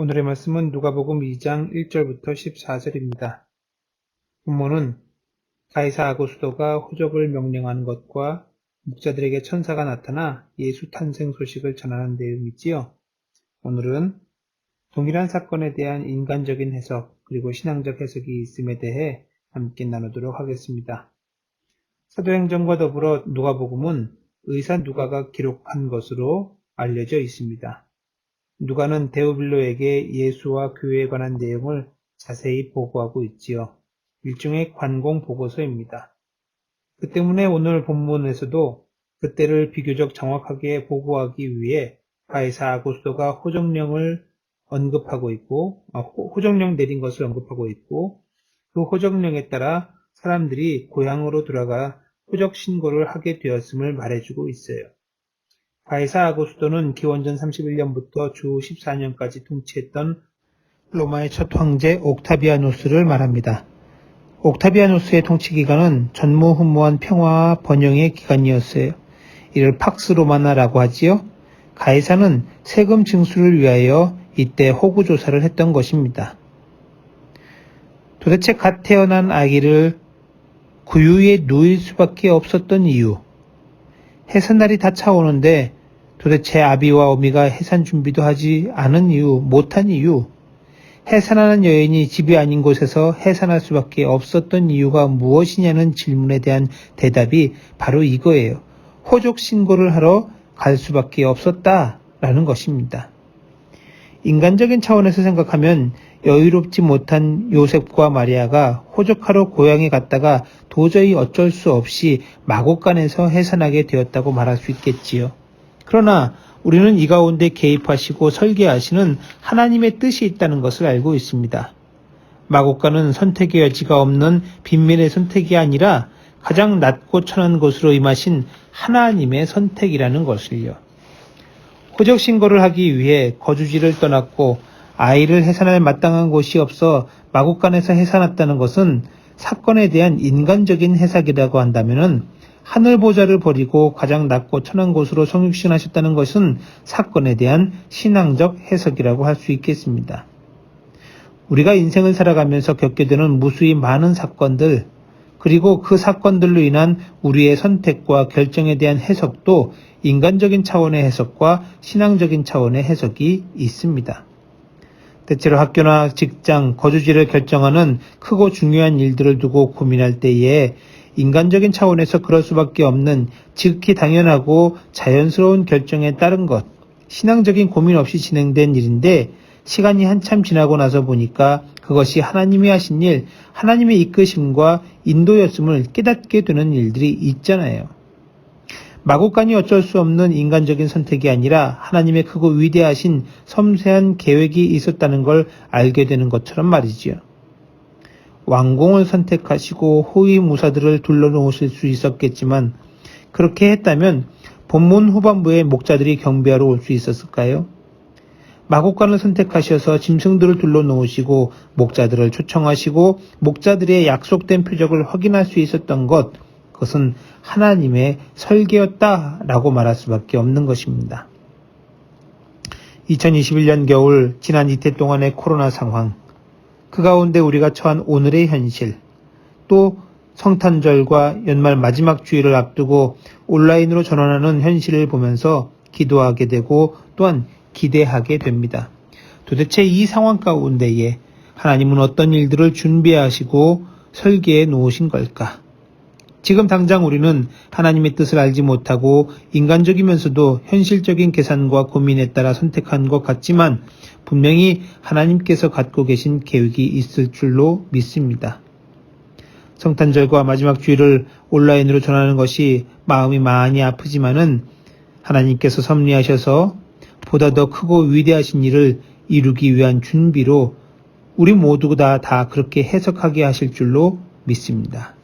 오늘의 말씀은 누가복음 2장 1절부터 14절입니다. 본문은 가이사 아고스도가 호적을 명령하는 것과 목자들에게 천사가 나타나 예수 탄생 소식을 전하는 내용이지요. 오늘은 동일한 사건에 대한 인간적인 해석 그리고 신앙적 해석이 있음에 대해 함께 나누도록 하겠습니다. 사도행전과 더불어 누가복음은 의사 누가가 기록한 것으로 알려져 있습니다. 누가는 데오빌로에게 예수와 교회에 관한 내용을 자세히 보고하고 있지요. 일종의 관공 보고서입니다. 그 때문에 오늘 본문에서도 그때를 비교적 정확하게 보고하기 위해 가이사 아고스도가 호정령을 언급하고 있고 아, 호정령 내린 것을 언급하고 있고 그 호정령에 따라 사람들이 고향으로 돌아가 호적 신고를 하게 되었음을 말해주고 있어요. 가이사 아고스도는 기원전 31년부터 주 14년까지 통치했던 로마의 첫 황제 옥타비아누스를 말합니다. 옥타비아누스의 통치 기간은 전무후무한 평화와 번영의 기간이었어요. 이를 팍스 로마나라고 하지요. 가이사는 세금 징수를 위하여 이때 호구 조사를 했던 것입니다. 도대체 갓 태어난 아기를 구유에 누일 수밖에 없었던 이유. 해산날이 다 차오는데 도대체 아비와 어미가 해산 준비도 하지 않은 이유, 못한 이유. 해산하는 여인이 집이 아닌 곳에서 해산할 수밖에 없었던 이유가 무엇이냐는 질문에 대한 대답이 바로 이거예요. 호족 신고를 하러 갈 수밖에 없었다라는 것입니다. 인간적인 차원에서 생각하면 여유롭지 못한 요셉과 마리아가 호적하러 고향에 갔다가 도저히 어쩔 수 없이 마곡간에서 해산하게 되었다고 말할 수 있겠지요. 그러나 우리는 이 가운데 개입하시고 설계하시는 하나님의 뜻이 있다는 것을 알고 있습니다. 마곡간은 선택의 여지가 없는 빈민의 선택이 아니라 가장 낮고 천한 곳으로 임하신 하나님의 선택이라는 것을요. 호적 신고를 하기 위해 거주지를 떠났고 아이를 해산할 마땅한 곳이 없어 마곡간에서 해산했다는 것은 사건에 대한 인간적인 해석이라고 한다면 하늘 보좌를 버리고 가장 낮고 천한 곳으로 성육신하셨다는 것은 사건에 대한 신앙적 해석이라고 할 수 있겠습니다. 우리가 인생을 살아가면서 겪게 되는 무수히 많은 사건들, 그리고 그 사건들로 인한 우리의 선택과 결정에 대한 해석도 인간적인 차원의 해석과 신앙적인 차원의 해석이 있습니다. 대체로 학교나 직장, 거주지를 결정하는 크고 중요한 일들을 두고 고민할 때에 인간적인 차원에서 그럴 수밖에 없는 지극히 당연하고 자연스러운 결정에 따른 것, 신앙적인 고민 없이 진행된 일인데 시간이 한참 지나고 나서 보니까 그것이 하나님이 하신 일, 하나님의 이끄심과 인도였음을 깨닫게 되는 일들이 있잖아요. 마곡간이 어쩔 수 없는 인간적인 선택이 아니라 하나님의 크고 위대하신 섬세한 계획이 있었다는 걸 알게 되는 것처럼 말이지요. 왕궁을 선택하시고 호위 무사들을 둘러놓으실 수 있었겠지만 그렇게 했다면 본문 후반부에 목자들이 경배하러 올 수 있었을까요? 마곡간을 선택하셔서 짐승들을 둘러놓으시고 목자들을 초청하시고 목자들의 약속된 표적을 확인할 수 있었던 것, 그것은 하나님의 설계였다라고 말할 수밖에 없는 것입니다. 2021년 겨울 지난 이태 동안의 코로나 상황, 그 가운데 우리가 처한 오늘의 현실, 또 성탄절과 연말 마지막 주일을 앞두고 온라인으로 전환하는 현실을 보면서 기도하게 되고 또한 기대하게 됩니다. 도대체 이 상황 가운데에 하나님은 어떤 일들을 준비하시고 설계해 놓으신 걸까? 지금 당장 우리는 하나님의 뜻을 알지 못하고 인간적이면서도 현실적인 계산과 고민에 따라 선택한 것 같지만 분명히 하나님께서 갖고 계신 계획이 있을 줄로 믿습니다. 성탄절과 마지막 주일을 온라인으로 전하는 것이 마음이 많이 아프지만은 하나님께서 섭리하셔서 보다 더 크고 위대하신 일을 이루기 위한 준비로 우리 모두가 다 그렇게 해석하게 하실 줄로 믿습니다.